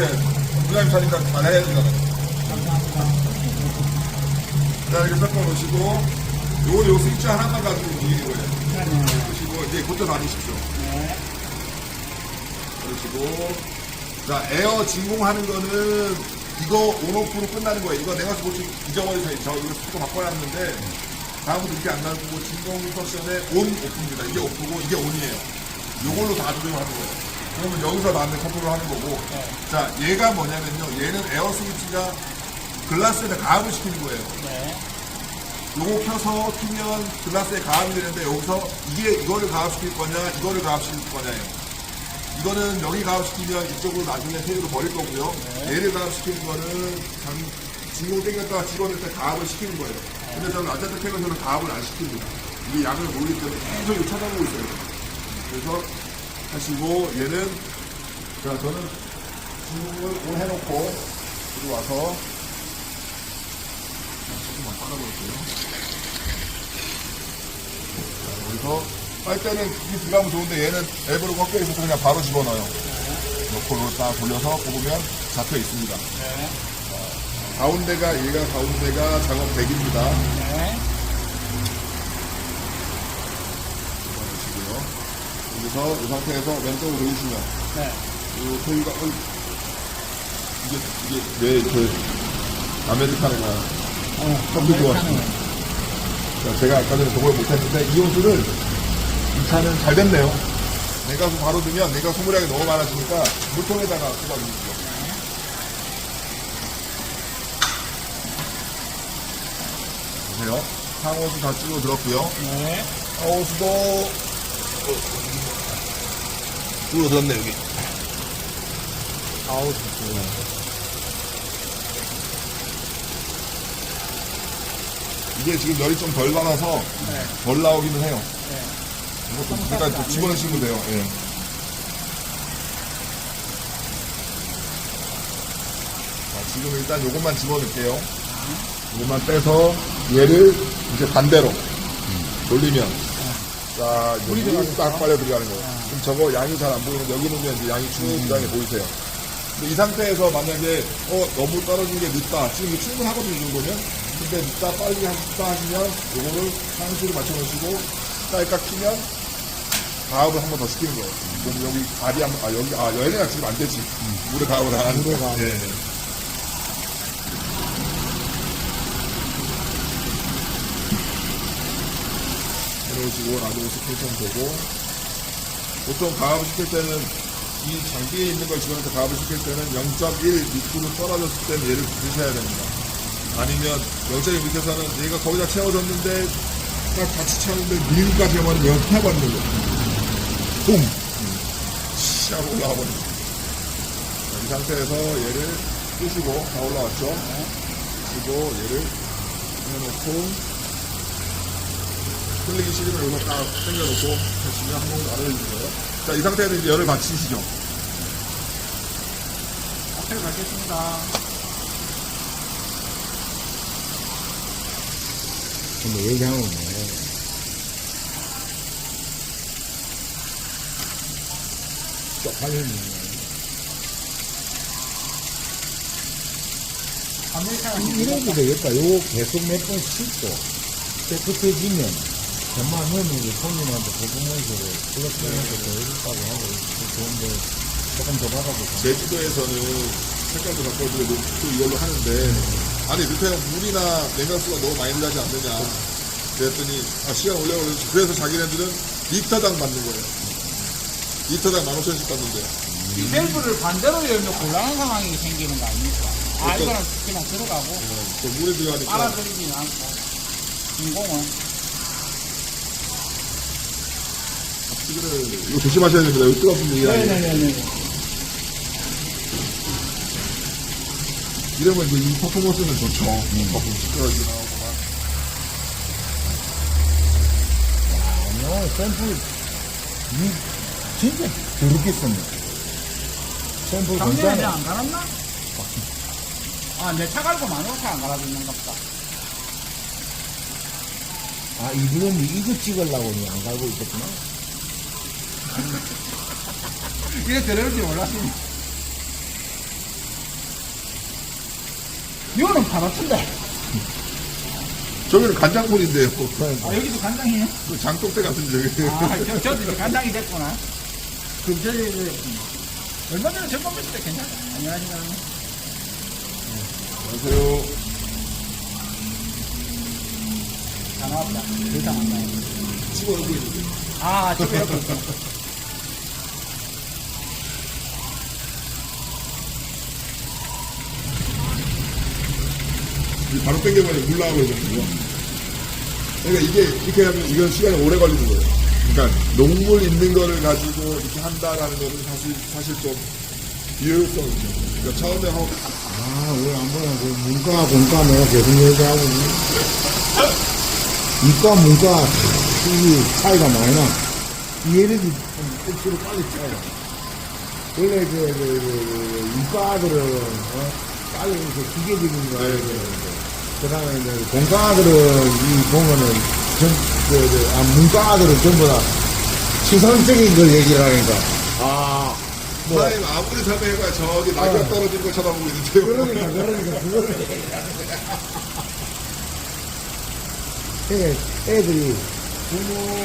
이렇게 부장님 차니까 잘해야 되잖아요. 자, 이렇게 섞어 놓으시고, 요거 요 스위치 하나만 가지고 움직이는 거예요. 네. 그리고 이제 곧도 다니십시오. 네. 그러시고, 자, 에어 진공하는 거는 이거 온오프로 끝나는 거예요. 이거 내가 뭐지 잊어버리세요. 저 이거 스피커 바꿔놨는데, 다음부터 이렇게 안 나오고 진공 펑션의 온, 오프입니다. 이게 오프고, 이게 온이에요. 요걸로 다 조정하는 거예요. 그러면 여기서 나한테 컨트롤 하는 거고, 네. 자, 얘가 뭐냐면요. 얘는 에어 스위치가 글라스에다 가압을 시키는 거예요. 네. 요거 켜서 키면 글라스에 가압이 되는데 여기서 이게 이거를 가압시킬 거냐 이거를 가압시킬 거냐예요. 이거는 여기 가압시키면 이쪽으로 나중에 테이블로 버릴 거고요. 얘를 가압시키는 거는 장, 진공 땡겼다가 집어넣을 때 가압을 시키는 거예요. 근데 저는 아자트 탱에서는 가압을 안 시킵니다. 이게 양을 모르기 때문에 계속 찾아보고 있어요. 그래서 하시고 얘는 자 저는 진공을 온 해놓고 그리고 와서 조금만 빨아볼게요. 여기서 빨대는 이게 들어가면 좋은데 얘는 앱으로 꺾여 있어서 그냥 바로 집어넣어요. 넣고 딱 돌려서 뽑으면 잡혀 있습니다. 네. 가운데가 얘가 가운데가 작업 대기입니다. 네. 보시고요. 여기서 이 상태에서 왼쪽으로 돌리시면 네. 이 소유가 어이, 이게 이게 왜 이렇게 아메리카노가 어, 커피. 자, 제가 아까 전에 그걸 못했는데 이 호수를 이 차는 잘 됐네요. 냉각수 바로 두면 냉각 소물량이 너무 많아지니까 물통에다가 쏟아 주십시오. 보세요. 상호수 다 찍어 들었고요. 네. 하우스도 찍어 들었네 여기. 아우, 이게 지금 열이 좀 덜 받아서 네. 덜 나오기는 해요. 네. 이것도 일단 또 집어넣으시면 돼요. 예. 자, 지금 일단 요것만 집어넣을게요. 요것만 빼서 얘를 이제 반대로 돌리면 자, 물이 딱? 빨려 들어가는 거예요. 지금 저거 양이 잘 안 보이는데 여기 놓으면 이제 양이 쭉 들어가게 보이세요. 근데 이 상태에서 만약에 어 너무 떨어지는 게 늦다. 지금 충분하거든요, 이 정도면. 근데 늦다 빨리 하다 하시면 요거를 상수를 맞춰 놓으시고 딸깍 키면 가압을 한 번 더 시키는 거예요. 그럼 여기 알이 한 번, 아, 여기, 아, 얘네가 지금 안 되지. 물에 가압을 안 하는 거예요. 해놓으시고 놔두고 스케이션 되고 보통 가압을 시킬 때는 이 장비에 있는 걸 집어넣어서 가압을 시킬 때는 0.1 밑으로 떨어졌을 때는 얘를 부르셔야 됩니다. 아니면 0.1 밑에서는 얘가 거기다 채워졌는데 딱 같이 채웠는데 밀까지 하면 영 해버리는 거예요. 붐! 씨 하고 올라와 버리는 거예요. 자, 이 상태에서 얘를 끄시고 다 올라왔죠? 그리고 얘를 해놓고 흘리기 싫으면 여기서 딱 당겨놓고 하시면 한안 흘리는 거예요. 자, 이 상태에서 이제 열을 받치시죠. 앞에 가겠습니다. 근데 얘기하면 뭐 쪽팔리네. 아메리카노. 이런 게 되겠다. 요거 계속 몇 번 씻고 깨끗해지면 정말 하면 이제 손님한테 보고면서 플러스면서 더 해줬다고 하고 좋은데 조금 더 받아보자. 제주도에서는 색깔도 바꿔주고 또 이걸로 하는데, 아니, 밑에 물이나 냉각수가 너무 많이 들어가지 않느냐. 그랬더니, 아, 시간 올려고 그러지. 그래서 자기네들은 리터당 받는 거예요. 리터당 15,000원씩 받는데. 이 밸브를 반대로 열면 곤란한 상황이 생기는 거 아닙니까? 아, 어떤- 이거는 그냥 들어가고, 또 물이 들어가니까. 빨아들이지는 않고, 인공은. 이거 조심하셔야 됩니다. 이거 뜨겁은 물이라. 네네네네. 이러면 이제 이 퍼포먼스는 좋죠. 조금 시끄러지나 하고 막. 아니요, 샘플, 이, 진짜 더럽게 씁니다. 샘플 작년에 괜찮아. 안 갈았나? 아, 내 차 갈고 만원치 안 갈아줬는가 보다. 아, 이분이 이거 찍으려고 안 갈고 있었구나. 이래 들어올지 몰랐으니. 이거는 파랗던데. 저기는 간장물인데요. 아, 여기도 간장이에요? 그 장독대 같은데, 저기. 아, 저, 저도 이제 간장이 됐구나. 그럼 저기, 그, 얼마 전에 점검 했을 때 괜찮아. 안녕하십니까. 안녕하세요. 다 나왔다. 더 이상 안 나와. 집어넣고 있는데. 아, 여기 있어. 바로 땡겨버리면 물 나와버리는 거. 그러니까 이게, 이렇게 하면 이건 시간이 오래 걸리는 거예요. 그러니까 녹물 있는 거를 가지고 이렇게 한다라는 거는 사실, 사실 좀 비효율성이 있죠. 그러니까 처음에 하고, 아, 왜안 보냐. 그 문과, 공과 내가 계속 얘기하고. 이과, 문과, 이 차이가 많이 나. 이해력이 좀 억수로 빨리 차이가. 원래 그, 그, 그, 그 이과들은, 어, 빨리 이렇게 기계적인 거 알아야 되는데. 그 다음에 이제 공과들은, 이 보면은, 전, 그, 그, 아, 문과들은 전부 다 추상적인 걸 얘기를 하니까. 아, 뭐. 사장님 아무리 설명해봐야 저기 낙엽 떨어진 거 쳐다보고 있는데요. 그러니까, 그러니까, 그거를. 애, 애들이 부모